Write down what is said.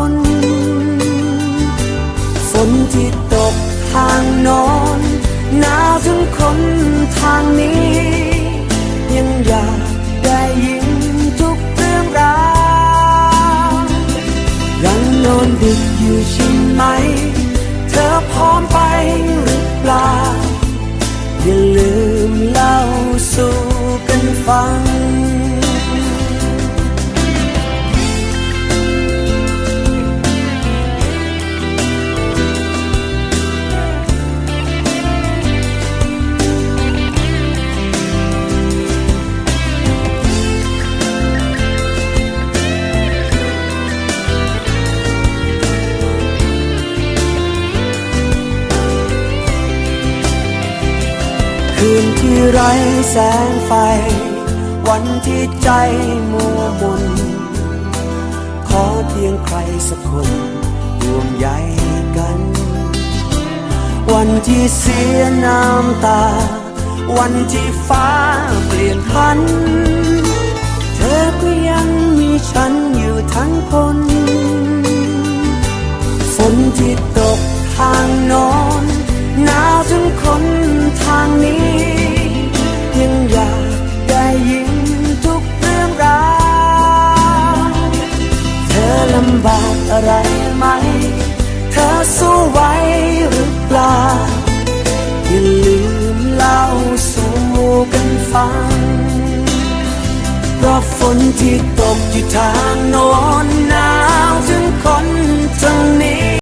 น ดึกอยู่ใช่ไหม เธอพร้อมไปหรือเป คืนที่ไร้แสงไฟ วันที่ใจมัวมน ขอเพียงใครสักคนห่วงใยกัน วันที่เสียน้ำตา วันที่ฟ้าเปลี่ยนพัน เธอก็ยังมีฉันอยู่ทั้งคนฝนที่ตกทางนอนหนาวถึงคนางนี้ ยังอยากได้ยินทุกเรื่องราวเธอลำบากอะไรไหม เธอสู้ไหวหรือเปล่า อย่าลืมเล่าสู่กันฟังเพราะฝนที่ตกอยู่ทางโน้นนา